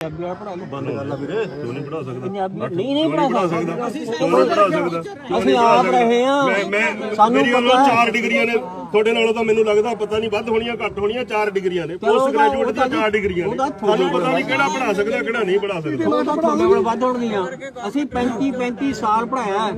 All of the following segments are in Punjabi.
ਪੰਜਾਬੀ ਵਾਲਾ ਪੜਾ ਲਓ ਬੰਦ ਕਰ ਲਾ ਵੀਰੇ ਤੂੰ ਨਹੀਂ ਪੜਾ ਸਕਦਾ। ਪੰਜਾਬੀ ਨਹੀਂ ਨਹੀਂ ਪੜਾ ਸਕਦਾ ਤੂੰ ਨਹੀਂ ਪੜਾ ਸਕਦਾ ਅਸੀਂ ਆਪ ਰਹੇ ਹਾਂ ਮੈਂ ਸਾਨੂੰ ਪਤਾ। ਚਾਰ ਡਿਗਰੀਆਂ ਨੇ ਤੁਹਾਡੇ ਨਾਲੋਂ ਤਾਂ ਮੈਨੂੰ ਲੱਗਦਾ ਪਤਾ ਨਹੀਂ ਵੱਧ ਹੋਣੀਆਂ ਘੱਟ ਹੋਣੀਆਂ ਚਾਰ ਡਿਗਰੀਆਂ ਨੇ। ਪੋਸਟ ਗ੍ਰੈਜੂਏਟ ਦੀਆਂ ਚਾਰ ਡਿਗਰੀਆਂ ਨੇ। ਤੁਹਾਨੂੰ ਪਤਾ ਨਹੀਂ ਕਿਹੜਾ ਪੜਾ ਸਕਦਾ। ਕਿਹੜਾ ਨਹੀਂ ਪੜਾ ਸਕਦਾ ਤਾਂ ਤੁਹਾਡੇ ਕੋਲ ਵੱਧ ਹੋਣਗੀਆਂ ਅਸੀਂ 35 35 ਸਾਲ ਪੜਾਇਆ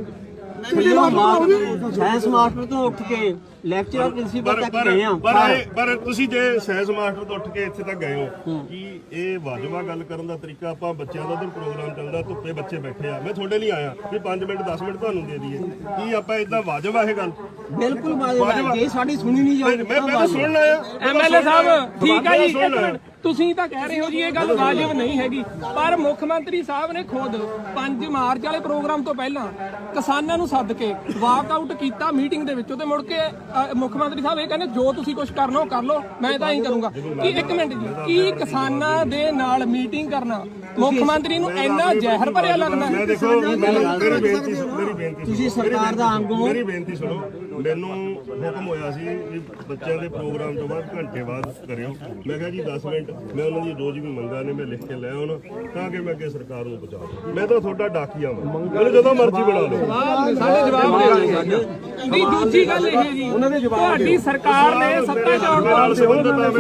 ਸਾਇੰਸ ਮਾਸਟਰ ਤੋਂ ਉੱਠ ਕੇ ਲੈਕਚਰਰ ਪ੍ਰਿੰਸੀਪਲ ਪਰ ਤੱਕ ਗਏ ਆ ਪਰ ਇਹ- ਪਰ ਤੁਸੀਂ ਜੇ ਸਾਇੰਸ ਮਾਸਟਰ ਤੋਂ ਉੱਠ ਕੇ ਇੱਥੇ ਤੱਕ ਗਏ ਹੋ ਕੀ ਇਹ ਵਾਜਵਾ ਗੱਲ ਕਰਨ ਦਾ ਤਰੀਕਾ ਆਪਾਂ ਬੱਚਿਆਂ ਦਾ ਉਧਰ ਪ੍ਰੋਗਰਾਮ ਚੱਲਦਾ ਧੁੱਪੇ ਬੱਚੇ ਬੈਠੇ ਆ। ਮੈਂ ਤੁਹਾਡੇ ਲਈ ਆਇਆ ਵੀ 5 ਮਿੰਟ 10 ਮਿੰਟ ਤੁਹਾਨੂੰ ਦੇ ਦਈਏ। ਕੀ ਆਪਾਂ ਇਦਾਂ ਵਾਜਵਾ ਇਹ ਗੱਲ? ਬਿਲਕੁਲ ਵਾਜਬ ਜੇ ਸਾਡੀ ਸੁਣੀ ਨਹੀਂ ਮੈਂ ਜਾਂਦੀ ਮੈਂ ਤਾਂ ਸੁਣਨ ਆਇਆ। ਐਮਐਲਏ ਸਾਹਿਬ ਠੀਕ ਹੈ ਜੀ ਇੱਕ ਸੁਣ ਮਿੰਟ। ਤੁਸੀਂ ਤਾਂ ਕਹਿ ਰਹੇ ਹੋ ਜੀ ਇਹ ਗੱਲ ਵਾਜਬ ਨਹੀਂ ਹੈਗੀ। ਪਰ ਮੁੱਖ ਮੰਤਰੀ ਸਾਹਿਬ ਨੇ ਖੁਦ 5 ਮਾਰਚ ਵਾਲੇ ਪ੍ਰੋਗਰਾਮ ਤੋਂ ਪਹਿਲਾਂ ਕਿਸਾਨਾਂ ਨੂੰ ਸੱਦ ਕੇ ਵਾਕਆਊਟ ਕੀਤਾ ਮੀਟਿੰਗ ਦੇ ਵਿੱਚੋਂ ਤੇ ਮੁੜ ਕੇ ਅ, ਮੁੱਖ ਮੰਤਰੀ ਸਾਹਿਬ ਇਹ ਕਹਿੰਦੇ ਜੋ ਤੁਸੀਂ ਕੁਝ ਕਰਨਾ ਉਹ ਕਰ ਲਓ ਮੈਂ ਤਾਂ ਹੀ ਕਰੂੰਗਾ। ਕੀ ਇੱਕ ਮਿੰਟ ਜੀ ਕੀ ਕਿਸਾਨਾਂ ਦੇ ਨਾਲ ਮੀਟਿੰਗ ਕਰਨਾ ਮੁੱਖ ਮੰਤਰੀ ਨੂੰ ਇੰਨਾ ਜ਼ਹਿਰ ਭਰਿਆ ਲੱਗਦਾ? ਮੈਂ ਹੈ ਦੇਖੋ ਮੈਨੂੰ ਮੇਰੀ ਬੇਨਤੀ ਸੁਣੋ ਮੇਰੀ ਬੇਨਤੀ ਤੁਸੀਂ ਸਰਕਾਰ ਦਾ ਅੰਗ ਹੋ। ਮੇਰੀ ਬੇਨਤੀ ਸੁਣੋ ਮੈਨੂੰ ਹੁਕਮ ਹੋਇਆ ਸੀ ਵੀ ਬੱਚਿਆਂ ਦੇ ਪ੍ਰੋਗਰਾਮ ਤੋਂ ਬਾਅਦ ਘੰਟੇ ਬਾਅਦ ਕਰਿਓ। ਮੈਂ ਕਿਹਾ ਜੀ 10 ਮਿੰਟ ਮੈਂ ਉਹਨਾਂ ਦੀ ਰੋਜ਼ ਵੀ ਮੰਗਾਂ ਨੇ, ਮੈਂ ਲਿਖ ਕੇ ਲੈ ਆਉਣਾ, ਤਾਂ ਕਿ ਮੈਂ ਅੱਗੇ ਸਰਕਾਰ ਨੂੰ ਬਚਾ ਮੈਂ ਤਾਂ ਤੁਹਾਡਾ ਡਾਕੀਆ ਵਾਂ। ਮੈਨੂੰ ਜਦੋਂ ਮਰਜ਼ੀ ਬਣਾ ਲਓ। ਸਾਡੇ ਜਵਾਬ ਦੇ ਦਿਓ। ਨਹੀਂ ਦੂਜੀ ਗੱਲ ਇਹ ਜੀ ਤੁਹਾਡੀ ਸਰਕਾਰ ਨੇ ਸੱਤਾ ਨਾਲ ਤੋਂ ਆ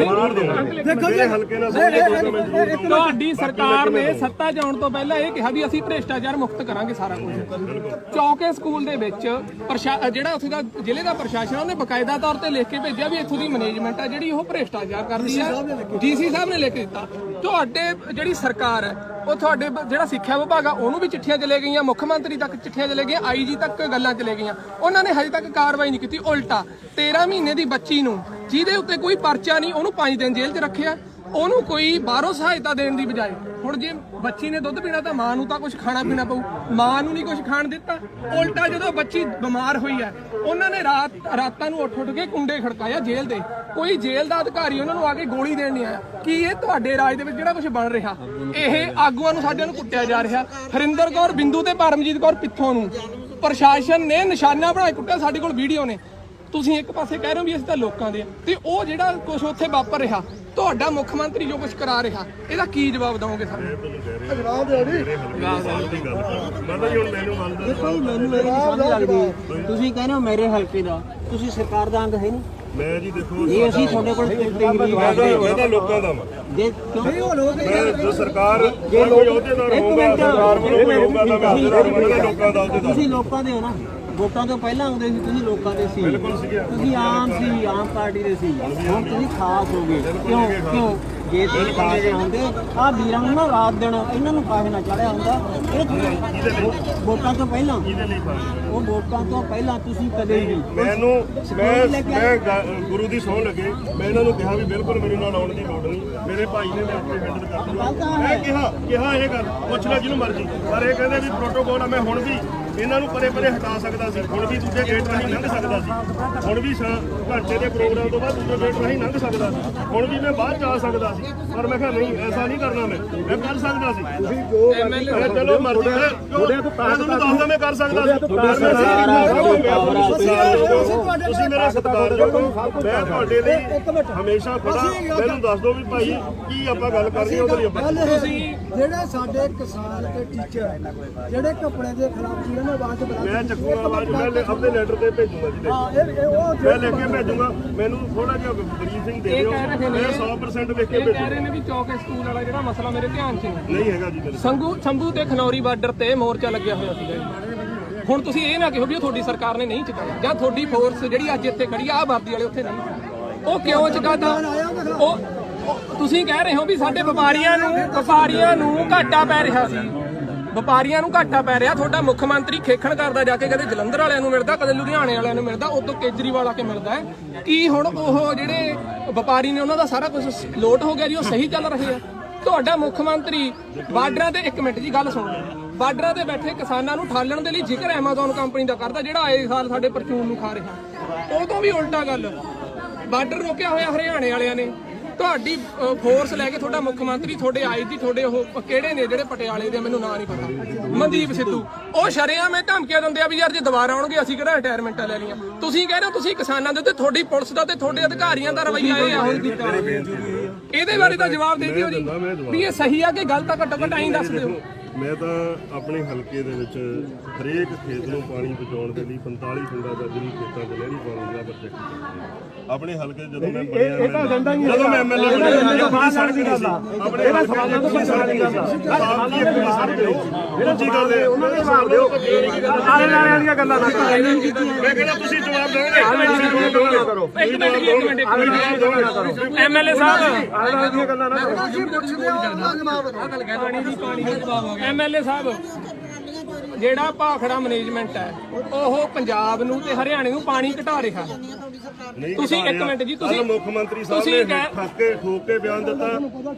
ਮੇਰੇ ਹਲਕੇ ਨਾਲ ਸੰਬੰਧਿਤ ਤੁਹਾਡੀ ਸਰਕਾਰ ਨੇ ਸੱਤਾ ਜਾਣ ਤੋਂ ਪਹਿਲਾਂ ਇਹ ਕਿਹਾ ਵੀ ਅਸੀਂ ਭ੍ਰਿਸ਼ਟਾਚਾਰ ਮੁਕਤ ਕਰਾਂਗੇ ਸਾਰਾ ਕੁਝ। ਚੌਕੇ ਸਕੂਲ ਦੇ ਵਿੱਚ ਜਿਹੜਾ ਉੱਥੇ ਦਾ ਜ਼ਿਲ੍ਹੇ ਦਾ ਪ੍ਰਸ਼ਾਸਨ ਆ, ਉਹਨੇ ਬਕਾਇਦਾ ਤੌਰ ਤੇ ਲਿਖ ਕੇ ਭੇਜਿਆ ਵੀ ਇੱਥੋਂ ਦੀ ਮੈਨੇਜਮੈਂਟ ਆ ਜਿਹੜੀ ਉਹ ਭ੍ਰਿਸ਼ਟਾਚਾਰ ਕਰਦੀ ਹੈ ਡੀਸੀ ਸਾਹਿਬ ਨੇ ਲਿਖ ਦਿੱਤਾ। ਤੁਹਾਡੇ ਜਿਹੜੀ ਸਰਕਾਰ ਹੈ ਉਹ ਤੁਹਾਡੇ ਬ- ਜਿਹੜਾ ਸਿੱਖਿਆ ਵਿਭਾਗ ਆ, ਉਹਨੂੰ ਵੀ ਚਿੱਠੀਆਂ ਚਲੇ ਗਈਆਂ, ਮੁੱਖ ਮੰਤਰੀ ਤੱਕ ਚਿੱਠੀਆਂ ਚਲੇ ਗਈਆਂ ਆਈਜੀ ਤੱਕ ਗੱਲਾਂ ਚਲੇ ਗਈਆਂ। ਉਹਨਾਂ ਨੇ ਹਜੇ ਤੱਕ ਕਾਰਵਾਈ ਨਹੀਂ ਕੀਤੀ, ਉਲਟਾ। 13 ਮਹੀਨੇ ਦੀ ਬੱਚੀ ਨੂੰ, ਜਿਹਦੇ ਉੱਤੇ ਕੋਈ ਪਰਚਾ ਨਹੀਂ, ਉਹਨੂੰ 5 ਦਿਨ ਜੇਲ੍ਹ 'ਚ ਰੱਖਿਆ। ਉਹਨੂੰ ਕੋਈ ਬਾਹਰੋਂ ਸਹਾਇਤਾ ਦੇਣ ਦੀ ਬਜਾਏ ਹੁਣ ਜੇ ਬੱਚੀ ਨੇ ਦੁੱਧ ਪੀਣਾ ਤਾਂ ਮਾਂ ਨੂੰ ਤਾਂ ਕੁਝ ਖਾਣਾ ਪੀਣਾ ਪਊ। ਮਾਂ ਨੂੰ ਨਹੀਂ ਕੁਝ ਖਾਣ ਦਿੱਤਾ। ਉਲਟਾ ਜਦੋਂ ਬੱਚੀ ਬਿਮਾਰ ਹੋਈ ਹੈ, ਉਹਨਾਂ ਨੇ ਰਾਤ ਰਾਤਾਂ ਨੂੰ ਉੱਠ ਉੱਠ ਕੇ ਕੁੰਡੇ ਖੜਕਾਇਆ ਜੇਲ੍ਹ ਦੇ। ਕੋਈ ਜੇਲ੍ਹ ਦਾ ਅਧਿਕਾਰੀ ਉਹਨਾਂ ਨੂੰ ਆ ਕੇ ਗੋਲੀ ਦੇਣ ਨਹੀਂ ਆਇਆ। ਕੀ ਇਹ ਤੁਹਾਡੇ ਰਾਜ ਦੇ ਵਿੱਚ ਜਿਹੜਾ ਕੁਝ ਬਣ ਰਿਹਾ? ਇਹ ਆਗੂਆਂ ਨੂੰ ਸਾਡਿਆਂ ਨੂੰ ਕੁੱਟਿਆ ਜਾ ਰਿਹਾ। ਹਰਿੰਦਰ ਕੌਰ, ਬਿੰਦੂ ਤੇ ਪਰਮਜੀਤ ਕੌਰ ਪਿੱਥੋਂ ਨੂੰ। ਪ੍ਰਸ਼ਾਸਨ ਨੇ ਨਿਸ਼ਾਨਾ ਬਣਾ ਕੇ ਕੁੱਟਿਆ ਸਾਡੇ ਕੋਲ ਵੀਡੀਓ ਨੇ। ਤੁਸੀਂ ਇੱਕ ਪਾਸੇ ਕਹਿ ਰਹੇ ਹੋ ਵੀ ਅਸੀਂ ਤਾਂ ਲੋਕਾਂ ਦੇ ਤੇ ਉਹ ਜਿਹੜਾ ਕੁਝ ਉੱਥੇ ਵਾਪਰ ਰਿਹਾ ਤੁਹਾਡਾ ਮੁੱਖ ਮੰਤਰੀ ਜੋ ਕੁਝ ਕਰਾ ਰਿਹਾ ਇਹਦਾ ਕੀ ਜਵਾਬ ਦਵੋਗੇ ਸਾਨੂੰ? ਦੇ ਜੀ ਹੁਣ ਮੈਨੂੰ ਦੇਖੋ ਮੈਨੂੰ ਨਹੀਂ ਸਮਝ ਲੱਗਦੀ। ਤੁਸੀਂ ਕਹਿੰਦੇ ਹੋ ਮੇਰੇ ਹਲਕੇ ਦਾ ਤੁਸੀਂ ਸਰਕਾਰ ਦਾ ਅੰਗ ਹੈ ਨਹੀਂ। ਮੈਂ ਜੀ ਦੇਖੋ ਇਹ ਅਸੀਂ ਤੁਹਾਡੇ ਕੋਲ ਡਿਗਰੀ ਮੈਂ ਤਾਂ ਮੈਂ ਤਾਂ ਲੋਕਾਂ ਦਾ ਵਾਂ। ਜੇ ਕਿਉਂ? ਮੈਂ ਜੋ ਸਰਕਾਰ ਕੋਈ ਅਹੁਦੇਦਾਰ ਇੱਕ ਹੋਊਗਾ ਮਿੰਟ। ਸਰਕਾਰ ਵੱਲੋਂ ਕੋਈ ਹੋਊਗਾ ਤਾਂ ਮੈਂ ਅਹੁਦੇਦਾਰ ਮੈਂ ਤਾਂ ਲੋਕਾਂ ਦਾ ਅਹੁਦੇਦਾਰ ਤੁਸੀਂ ਲੋਕਾਂ ਦੇ ਹੋ ਨਾ। ਵੋਟਾਂ ਤੋਂ ਪਹਿਲਾਂ ਆਉਂਦੇ ਸੀ ਤੁਸੀਂ ਲੋਕਾਂ ਦੇ ਸੀ। ਤੁਸੀਂ ਆਮ ਸੀ ਆਮ ਪਾਰਟੀ ਦੇ ਸੀ। ਹੁਣ ਤੁਸੀਂ ਖਾਸ ਹੋ ਗਏ। ਕਿਉਂ? ਕਿਉਂ? ਜੇ ਤੁਸੀਂ ਖਾਸ ਹੁੰਦੇ ਆ ਵੀਰਾਂ ਨੂੰ ਨਾ ਰਾਤ ਦਿਨ ਇਹਨਾਂ ਨੂੰ ਕਾਹੇ ਨਾ ਚੜਿਆ ਹੁੰਦਾ। ਇਹ ਵੋਟਾਂ ਤੋਂ ਪਹਿਲਾਂ। ਉਹ ਵੋਟਾਂ ਤੋਂ ਪਹਿਲਾਂ ਤੁਸੀਂ ਕਦੇ ਵੀ ਮੈਨੂੰ ਮੈਂ ਗੁਰੂ ਦੀ ਸਹੁੰ ਲੱਗੇ। ਮੈਂ ਇਹਨਾਂ ਨੂੰ ਕਿਹਾ ਵੀ ਬਿਲਕੁਲ ਮੇਰੇ ਨਾਲ ਆਉਣ ਦੀ ਲੋੜ ਨਹੀਂ। ਮੇਰੇ ਭਾਈ ਨੇ ਮੈਂ ਆਪਣੇ ਪਿੰਡ ਕਰ ਦੂੰਗਾ ਮੈਂ ਕਿਹਾ ਕਿਹਾ ਇਹ ਗੱਲ। ਪੁੱਛ ਲੈ ਜਿਹਨੂੰ ਮਰਜ਼ੀ। ਪਰ ਇਹ ਕਹਿੰਦੇ ਵੀ ਪ੍ਰੋਟੋਕੋਲ ਆ ਮੈਂ ਹੁਣ ਵੀ ਇਹਨਾਂ ਨੂੰ ਪਰੇ ਪਰੇ ਹਟਾ ਸਕਦਾ ਸੀ। ਹੁਣ ਵੀ ਦੂਜੇ ਗੇਟ ਰਾਹੀਂ ਲੰਘ ਸਕਦਾ ਸੀ। ਹੁਣ ਵੀ ਘੰਟੇ ਦੇ ਪ੍ਰੋਗਰਾਮ ਤੋਂ ਬਾਅਦ ਦੂਜੇ ਗੇਟ ਰਾਹੀਂ ਲੰਘ ਸਕਦਾ ਸੀ। ਹੁਣ ਵੀ ਮੈਂ ਬਾਹਰ ਜਾ ਸਕਦਾ ਸੀ। ਪਰ ਮੈਂ ਕਿਹਾ ਨਹੀਂ ਐਸਾ ਨਹੀਂ ਕਰਨਾ ਮੈਂ। ਮੈਂ ਕਰ ਸਕਦਾ ਸੀ। ਤੁਸੀਂ ਜੋ ਚਲੋ ਮਰਜ਼ੀ ਮੈਂ ਮੈਂ ਤੁਹਾਨੂੰ ਦੱਸਦਾ ਮੈਂ ਕਰ ਸਕਦਾ ਸੀ। ਤੁਸੀਂ ਮੇਰਾ ਸਤਿਕਾਰਯੋਗ ਹੋ ਮੈਂ ਤੁਹਾਡੇ ਲਈ ਹਮੇਸ਼ਾ ਖੜਾ। ਮੈਨੂੰ ਦੱਸ ਦਿਓ ਵੀ ਭਾਈ ਕੀ ਆਪਾਂ ਗੱਲ ਕਰਨੀ ਉਹਦੇ ਲਈ ਆਪਾਂ। ਤੁਸੀਂ ਜਿਹੜੇ ਸਾਡੇ ਕਿਸਾਨ ਤੇ ਟੀਚਰ ਜਿਹੜੇ ਕੱਪੜੇ ਦੇ ਖਿਲਾਫ ਜਿਹਨਾਂ ਨੇ ਆਵਾਜ਼ ਬੁਲੰਦ ਮੈਂ ਚੱਕੂਗਾ ਆਵਾਜ਼ ਮੈਂ ਲੈ- ਆਪਣੇ ਲੈਟਰ ਤੇ ਭੇਜੂਗਾ ਜੀ ਦੇਖੋ। ਹਾਂ, ਇਹ ਇਹ ਉਹ ਮੈਂ ਲਿਖ ਕੇ ਭੇਜੂਗਾ। ਮੈਨੂੰ ਥੋੜਾ ਜਿਹਾ ਬਰੀਫਿੰਗ ਦੇ ਇਹ ਦਿਓ। ਕਹਿ ਰਹੇ ਨੇ- ਮੈਂ 100% ਲਿਖ ਕੇ ਇਹ ਕਹਿ ਭੇਜੂਗਾ ਰਹੇ ਨੇ ਵੀ ਚੌਕੇ ਸਕੂਲ ਵਾਲਾ ਜਿਹੜਾ ਮਸਲਾ ਮੇਰੇ ਧਿਆਨ 'ਚ ਨਹੀਂ। ਨਹੀਂ ਹੈਗਾ ਜੀ ਮੇਰੇ ਸੰਗੂ ਸ਼ੰਭੂ ਤੇ ਖਨੌਰੀ ਬਾਰਡਰ ਤੇ ਮੋਰਚਾ ਲੱਗਿਆ ਹੋਇਆ ਸੀਗਾ ਜੀ। ਹੁਣ ਤੁਸੀਂ ਇਹ ਨਾ ਕਹੋ ਵੀ ਉਹ ਤੁਹਾਡੀ ਸਰਕਾਰ ਨੇ ਨਹੀਂ ਚੁਕਾਇਆ ਜਾਂ ਤੁਹਾਡੀ ਫੋਰਸ ਜਿਹੜੀ ਅੱਜ ਇੱਥੇ ਖੜੀ ਆ ਆਹ ਵਰਦੀ ਵਾਲੇ ਉੱਥੇ ਨਹੀਂ। ਉਹ ਕਿਉਂ ਚੁਕਾਤਾ ਉਹ ਉਹ- ਤੁਸੀਂ ਕਹਿ ਰਹੇ ਹੋ ਵੀ ਸਾਡੇ ਵਪਾਰੀਆਂ ਨੂੰ ਵਪਾਰੀਆਂ ਨੂੰ ਘਾਟਾ ਪੈ ਰਿਹਾ ਸੀ। ਵਪਾਰੀਆਂ ਨੂੰ ਘਾਟਾ ਪੈ ਰਿਹਾ, ਤੁਹਾਡਾ ਮੁੱਖ ਮੰਤਰੀ ਖੇਖਣ ਕਰਦਾ ਜਾ ਕੇ ਕਦੇ ਜਲੰਧਰ ਵਾਲਿਆਂ ਨੂੰ ਮਿਲਦਾ, ਕਦੇ ਲੁਧਿਆਣੇ ਵਾਲਿਆਂ ਨੂੰ ਮਿਲਦਾ ਉਦੋਂ ਕੇਜਰੀਵਾਲ ਆ ਕੇ ਮਿਲਦਾ ਹੈ। ਕੀ ਹੁਣ ਉਹ ਜਿਹੜੇ ਵਪਾਰੀ ਨੇ ਉਹਨਾਂ ਦਾ ਸਾਰਾ ਕੁਝ ਲੋਟ ਹੋ ਗਿਆ ਜੀ, ਉਹ ਸਹੀ ਚੱਲ ਰਹੇ ਆ? ਤੁਹਾਡਾ ਮੁੱਖ ਮੰਤਰੀ ਬਾਰਡਰਾਂ ਤੇ, ਇੱਕ ਮਿੰਟ ਜੀ, ਗੱਲ ਸੁਣੋ। ਬਾਰਡਰਾਂ ਤੇ ਬੈਠੇ ਕਿਸਾਨਾਂ ਨੂੰ ਠਾਲਣ ਦੇ ਲਈ ਜ਼ਿਕਰ ਐਮਾਜ਼ਨ ਕੰਪਨੀ ਦਾ ਕਰਦਾ, ਜਿਹੜਾ ਆਏ ਸਾਲ ਸਾਡੇ ਪਰਚੂਨ ਨੂੰ ਖਾ ਰਿਹਾ। ਉਹ ਤੋਂ ਵੀ ਉਲਟਾ ਗੱਲ। ਬਾਰਡਰ ਰੋਕਿਆ ਹੋਇਆ ਹਰਿਆਣੇ ਵਾਲਿਆਂ ਨੇ। ਤੁਹਾਡੀ ਫੋਰਸ ਲੈ ਕੇ ਤੁਹਾਡਾ ਮੁੱਖ ਮੰਤਰੀ ਤੁਹਾਡੇ ਆਈਜੀ ਤੁਹਾਡੇ ਉਹ ਕਿਹੜੇ ਨੇ ਜਿਹੜੇ ਪਟਿਆਲੇ ਦੇ ਮੈਨੂੰ ਨਾਂ ਨਹੀਂ ਪਤਾ। ਮਨਦੀਪ ਸਿੱਧੂ। ਉਹ ਸ਼ਰਿਆਂ ਮੈਂ ਧਮਕੀਆਂ ਦਿੰਦੇ ਆ ਵੀ ਯਾਰ ਜੇ ਦੁਬਾਰਾ ਆਉਣਗੇ, ਅਸੀਂ ਕਿਹੜਾ ਰਿਟਾਇਰਮੈਂਟਾਂ ਲੈ ਲਈਆਂ। ਤੁਸੀਂ ਕਹਿ ਰਹੇ ਹੋ ਤੁਸੀਂ ਕਿਸਾਨਾਂ ਦੇ ਉੱਤੇ, ਤੁਹਾਡੀ ਪੁਲਿਸ ਦਾ ਤੇ ਤੁਹਾਡੇ ਅਧਿਕਾਰੀਆਂ ਦਾ ਰਵੱਈਆ ਇਹ ਆ। ਇਹਦੇ ਬਾਰੇ ਤਾਂ ਜਵਾਬ ਦੇ ਦਿਓ ਜੀ। ਵੀ ਇਹ ਸਹੀ ਆ ਕਿ ਗਲਤ ਆ, ਘੱਟੋ ਘੱਟ ਐਂ ਦੱਸ ਦਿਓ। ਮੈਂ ਤਾਂ ਆਪਣੇ ਹਲਕੇ ਦੇ ਵਿੱਚ ਹਰੇਕ ਖੇਤ ਨੂੰ ਪਾਣੀ ਪਹੁੰਚਾਉਣ ਦੇ ਲਈ 45 ਪਿੰਡਾਂ ਦਾ ਜਿਹੜੀ ਖੇਤਾਂ 'ਚ ਨਹਿਰੀ ਪਾਣੀ ਦਾ ਪ੍ਰੋਜੈਕਟ ਆਪਣੇ ਹਲਕੇ ਜਦੋਂ ਮੈਂ ਬਣਿਆ ਇਹ ਤਾਂ ਜਾਂਦਾ ਹੀ ਜਦੋਂ ਮੈਂ ਐਮਐਲਏ ਬਣਿਆ ਜਦੋਂ ਸੜਕ ਨਹੀਂ ਸੀ। ਆਪਣੇ ਇਹਦਾ ਸਵਾਲਾਂ ਤੋਂ ਕੋਈ ਸਵਾਲ ਨਹੀਂ ਕਰਦਾ ਸਵਾਲ ਕੀ ਹੈ ਸੜਕ ਨਹੀਂ ਦੂਜੀ ਗੱਲ ਹੈ ਉਹਨਾਂ ਦੇ ਜਵਾਬ ਦਿਓ ਆਲੇ ਨਾਲੇ ਵਾਲੀਆਂ ਗੱਲਾਂ ਨਾ ਕਰੋ ਮੈਂ ਕਹਿੰਦਾ ਤੁਸੀਂ ਜਵਾਬ ਤੁਸੀਂ ਜਵਾਬ ਦਿਓਗੇ ਇੱਕ ਮਿੰਟ ਜੀ ਇੱਕ ਮਿੰਟ ਇੱਕ ਮਿੰਟ ਐਮਐਲਏ ਸਾਹਿਬ ਨਾਲੇ ਦੀਆਂ ਗੱਲਾਂ ਨਾ ਕਰੋ। ਅਸੀਂ ਪੁੱਛਦੇ ਆ ਉਹਦਾ ਜਵਾਬ ਐਮਐਲਏ ਸਾਹਿਬ ਜਿਹੜਾ ਭਾਖੜਾ ਮੈਨੇਜਮੈਂਟ ਹੈ ਉਹ ਪੰਜਾਬ ਨੂੰ ਤੇ ਹਰਿਆਣੇ ਨੂੰ ਪਾਣੀ ਘਟਾ ਰਿਹਾ ਤੁਸੀਂ ਇੱਕ। ਮਿੰਟ ਜੀ, ਤੁਸੀਂ- ਮੁੱਖ ਮੰਤਰੀ ਸਾਹਿਬ ਨੇ ਠੱਕ ਕੇ ਠੋਕ ਕੇ ਬਿਆਨ ਦਿੱਤਾ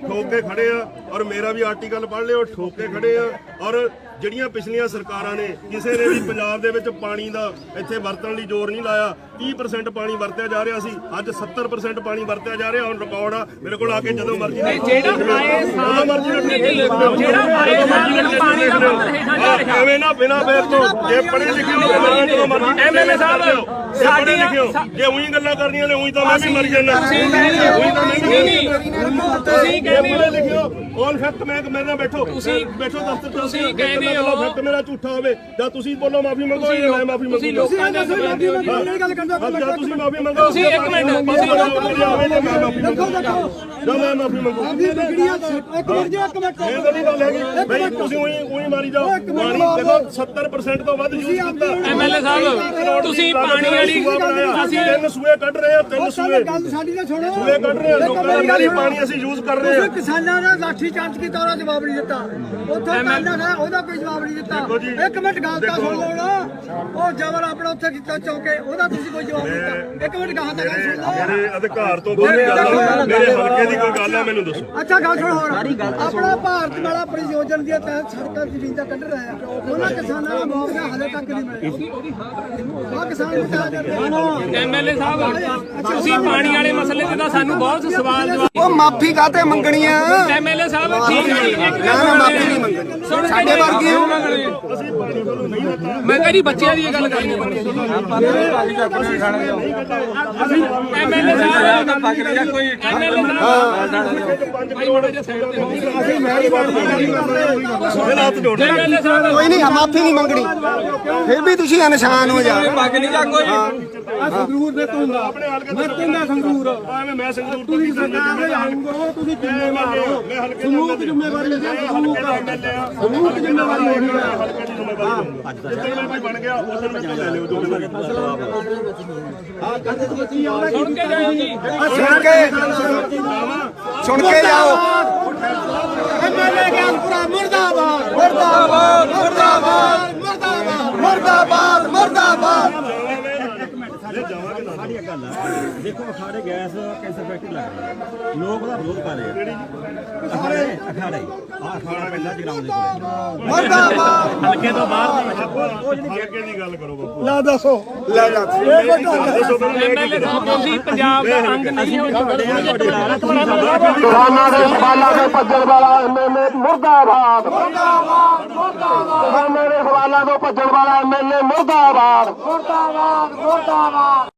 ਠੋਕ ਕੇ ਖੜੇ ਆ ਔਰ ਮੇਰਾ ਵੀ ਆਰਟੀਕਲ ਪੜ੍ਹ ਲਿਓ ਠੋਕ ਕੇ ਖੜੇ ਆ ਔਰ ਜਿਹੜੀਆਂ ਪਿਛਲੀਆਂ ਸਰਕਾਰਾਂ ਨੇ ਕਿਸੇ ਨੇ ਵੀ ਪੰਜਾਬ ਦੇ ਵਿੱਚ ਪਾਣੀ ਦਾ ਇੱਥੇ ਵਰਤਣ ਲਈ ਜ਼ੋਰ ਨਹੀਂ ਲਾਇਆ 30% ਪਾਣੀ ਵਰਤਿਆ ਜਾ ਰਿਹਾ ਸੀ ਅੱਜ 70% ਪਾਣੀ ਵਰਤਿਆ ਜਾ ਰਿਹਾ ਹੁਣ ਰਿਕਾਰਡ ਆ ਮੇਰੇ ਕੋਲ ਆ ਕੇ ਜਦੋਂ ਮਰਜ਼ੀ ਦੇਖ। ਲਓ। ਜਿਹੜਾ ਆਏ ਜਦੋਂ ਸਾਲ ਮਰਜ਼ੀ ਦੇਖ। ਨਹੀਂ, ਨਹੀਂ, ਲਓ। ਜਿਹੜਾ ਆਏ ਸਾਲ ਪਾਣੀ ਦਾ ਪੱਧਰ ਹੇਠਾਂ ਜਾ ਰਿਹਾ ਐਵੇਂ ਨਾ ਬਿਨਾ ਫੇਰ ਤੋਂ ਜੇ ਪੜ੍ਹੇ ਲਿਖੇ ਹੋ ਤਾਂ ਜਦੋਂ ਮਰਜ਼ੀ ਐਮਐਲਏ ਸਾਹਿਬ, ਜੇ ਪੜ੍ਹੇ ਸਾਡੀਆਂ- ਲਿਖੇ ਹੋ ਜੇ ਉਹੀ ਗੱਲਾਂ ਕਰਨੀਆਂ ਨੇ ਉਹੀ ਤਾਂ ਮੈਂ ਵੀ ਮਰ ਜਾਣਾ ਤੁਸੀਂ ਕਹਿੰਦੇ ਮੈਂ ਔਨ ਫੈਕਟ ਮੈਂ ਮੇਰੇ ਨਾਲ ਬੈਠੋ। ਤੁਸੀਂ- ਬੈਠੋ ਦਫ਼ਤਰ ਚ ਤੁਸੀਂ ਕਹਿੰਦੇ ਹੋ- ਫੈਕਟ ਮੇਰਾ ਝੂਠਾ ਹੋਵੇ। ਜਾਂ ਤੁਸੀਂ ਬੋਲੋ ਮਾਫੀ ਮੰਗੋ ਜਾਂ ਮੈਂ ਮਾਫੀ ਮੰਗੂ ਤੁਸੀਂ ਲੋਕਾਂ ਦੇ ਮਾਫੀ ਮੰਗੀ ਨਹੀਂ ਗੱਲ ਕਰਦਾ ਤੁਸੀਂ ਮਾਫੀ ਮੰਗੋ। ਤੁਸੀਂ ਇੱਕ ਮਿੰਟ, ਤੁਸੀਂ- ਦੇਖੋ ਦੇਖੋ ਜਾਂ ਮੈਂ ਮਾਫੀ ਮੰਗੂ। ਆਪਣੀ ਬਿਗੜੀਆਂ ਇੱਕ ਮਿੰਟ ਜੀ ਇੱਕ ਮਿੰਟ। ਇਹ ਤਾਂ ਨਹੀਂ ਗੱਲ ਹੈਗੀ। ਬਈ ਤੁਸੀਂ ਉਹੀ ਉਹੀ ਮਾਰੀ ਜਾਓ। ਪਾਣੀ ਦੇਖੋ 70% ਤੋਂ ਵੱਧ ਯੂਜ਼ ਕੀਤਾ। ਐਮਐਲਏ ਸਾਹਿਬ ਤੁਸੀਂ ਪਾਣੀ ਵਾਲੀ ਅਸੀਂ ਤਿੰਨ ਸੂਏ ਕੱਢ ਰਹੇ ਹਾਂ ਤਿੰਨ ਸੂਏ। ਗੱਲ ਸਾਡੀ ਤਾਂ ਸੁਣੋ। ਸੂਏ ਕੱਢ ਰਹੇ ਹਾਂ ਲੋਕਾਂ ਦਾ ਪਾਣੀ ਅਸੀਂ ਯੂਜ਼ ਕਰ ਰਹੇ ਹਾਂ ਕਿਸਾਨਾਂ ਦਾ ਲਾਠੀ ਚਾਰਜ ਕੀਤਾ ਉਹਦਾ ਜਵਾਬ ਨਹੀਂ ਦਿੱਤਾ। ਉੱਥੋਂ ਕਰਨਾ ਨਾ ਉਹਦਾ ਕੋਈ ਜਵਾਬ ਨਹੀਂ ਦਿੱਤਾ। ਇੱਕ ਮਿੰਟ ਗੱਲ ਤਾਂ। ਸੁਣ ਲਓ ਨਾ। ਉਹ ਜਬਰ ਆਪਣਾ ਉੱਥੇ ਕੀਤਾ ਚੌਕੇ ਉਹਦਾ ਤੁਸੀਂ ਕੋਈ ਜਵਾਬ ਨਹੀਂ ਦਿੱਤਾ। ਇੱਕ ਮਿੰਟ ਗਾਹਾਂ ਤੱਕ ਗੱਲ ਸੁਣ ਲਓ। ਮੇਰੇ ਅਧਿਕਾਰ ਤੋਂ ਬਾਹਰ ਗੱਲ ਆ ਮੇਰੇ ਹਲਕੇ ਦੀ ਕੋਈ ਗੱਲ ਆ ਮੈਨੂੰ ਦੱਸੋ। ਅੱਛਾ ਗੱਲ ਸੁਣ ਹੋਰ। ਆਪਣਾ ਭਾਰਤ ਵਾਲਾ ਆਪਣੀ ਯੋਜਨਾ ਦੀ ਤਹਿਤ ਸੜਕਾਂ ਜ਼ਮੀਨਾਂ ਕੱਢ ਰਿਹਾ ਹੈ। ਉਹਨਾਂ ਕਿਸਾਨਾਂ ਦਾ ਮੁਆਵਜ਼ਾ ਹਲੇ ਤੱਕ ਨਹੀਂ ਮਿਲਿਆ। ਉਹ ਕਿਸਾਨ ਨੂੰ ਕਿਹਾ ਜਾਂਦਾ ਐਮਐਲਏ ਸਾਹਿਬ ਤੁਸੀਂ ਪਾਣੀ ਵਾਲੇ ਮਸਲੇ ਤੇ ਤਾਂ ਸਾਨੂੰ ਬਹੁਤ ਸਵਾਲ ਜਵਾਬ ਉਹ ਮਾਫੀ ਕਾਤੇ ਮੰਗਣੀ ਆ? ਐਮਐਲਏ ਸਾਹਿਬ ਹੈ ਨਾ ਨਾ ਮਾਫੀ ਨਹੀਂ ਮੰਗਣੀ ਸੁਣ ਸਾਡੇ ਵਰਗੇ ਹੋ। ਅਸੀਂ ਪਾਣੀ ਤੁਹਾਨੂੰ ਨਹੀਂ ਦਿੱਤਾ ਮੈਂ ਕਹਿੰਦੀ ਬੱਚਿਆਂ ਦੀ ਇਹ ਗੱਲ ਕਰਨੀ ਐਮਐਲਏ ਸਾਹਿਬ ਕੋਈ ਐਮਐਲਏ ਸਾਹਿਬ ਭਾਈ ਮਾੜਾ ਜਿਹਾ ਸਾਈਡ ਤੇ ਹੋ ਮੇਰੇ ਹੱਥ ਜੋੜ ਐਮਐਲਏ ਸਾਹਿਬ ਕੋਈ ਨਹੀਂ ਮਾਫੀ ਨਹੀਂ ਮੰਗਣੀ। ਫਿਰ ਵੀ ਤੁਸੀਂ ਅਨਸ਼ਾਨ ਹੋ ਜਾ। ਸੰਗਰੂਰ ਦੇ ਤੂੰ ਹਲਕੇ ਮੈਂ ਕਹਿੰਦਾ ਸੰਗਰੂਰ। ਐਵੇਂ ਮੈਂ ਸੰਗਰੂਰ ਤੋਂ ਕਰਨਾ ਸਰਕਾਰ ਦੇ ਆਉਂਗੇ ਤੁਸੀਂ ਮੈਂ ਜ਼ਿੰਮੇਵਾਰ ਹੋ। ਮੈਂ ਹਲਕੇ ਸਮੂਹ ਦੀ ਜ਼ਿੰਮੇਵਾਰੀ ਲੈ ਸਮੂਹ ਦਾ। ਸਮੂਹ ਦੀ ਜ਼ਿੰਮੇਵਾਰੀ ਹੋਣੀ ਹੈ। ਹਲਕੇ ਦੀ ਜ਼ਿੰਮੇਵਾਰੀ ਲਊਂਗਾ ਜਿੱਦਾਂ ਮੈਂ ਕੋਈ ਬਣ ਗਿਆ ਉਸ ਦਿਨ ਮੈਂ ਲੈ ਲਿਓ ਜੋ ਸੁਣ ਕੇ ਜਾਓ ਜੀ। ਸੁਣ ਕੇ। ਸੁਣ ਕੇ ਜਾਓ। ਐਮਐਲਏ ਗਿਆਨਪੁਰਾ ਮੁਰਦਾਬਾਦ ਮੁਰਦਾਬਾਦ। ਮੁਰਦਾਬਾਦ ਮੁਰਦਾਬਾਦ ਮਰਦਾਬਾਦ। ਗੱਲ ਆ। ਦੇਖੋ ਅਖਾੜੇ ਗੈਸ ਕੈਂਸਰ ਫੈਕਟਰੀ ਲੱਗ ਰਹੀ ਹੈ ਲੋਕ ਉਹਦਾ ਵਿਰੋਧ ਕਰ ਰਹੇ ਆ। ਅਖਾੜੇ ਅਖਾੜੇ। ਆਹ ਅਖਾੜਾ ਪੈਂਦਾ ਜਗਰਾਉਂ ਦੇ ਕੋਲ ਮਰਦਾਬਾਦ! ਹਲਕੇ ਤੋਂ ਬਾਹਰ ਹਲਕੇ ਦੀ ਗੱਲ ਕਰੋ ਬਾਪੂ। ਲੈ ਦੱਸੋ। ਲੈ ਦੱਸੋ। ਐਮਐਲਏ ਸਾਹਿਬ ਤੁਸੀਂ ਪੰਜਾਬ ਦਾ ਅੰਗ ਨਹੀਂ ਹੋ ਕਿਸਾਨਾਂ ਦੇ ਸਵਾਲਾਂ ਦੇ ਭੱਜਣ ਵਾਲਾ ਐਮਐਲਏ ਮੁਰਦਾਬਾਦ। ਮੁਰਦਾਬਾਦ ਮੁਰਦਾਬਾਦ। ਕਿਸਾਨਾਂ ਦੇ ਸਵਾਲਾਂ ਤੋਂ ਭੱਜਣ ਵਾਲਾ ਐਮਐਲਏ ਮੁਰਦਾਬਾਦ। ਮੁਰਦਾਬਾਦ ਮੁਰਦਾਬਾਦ।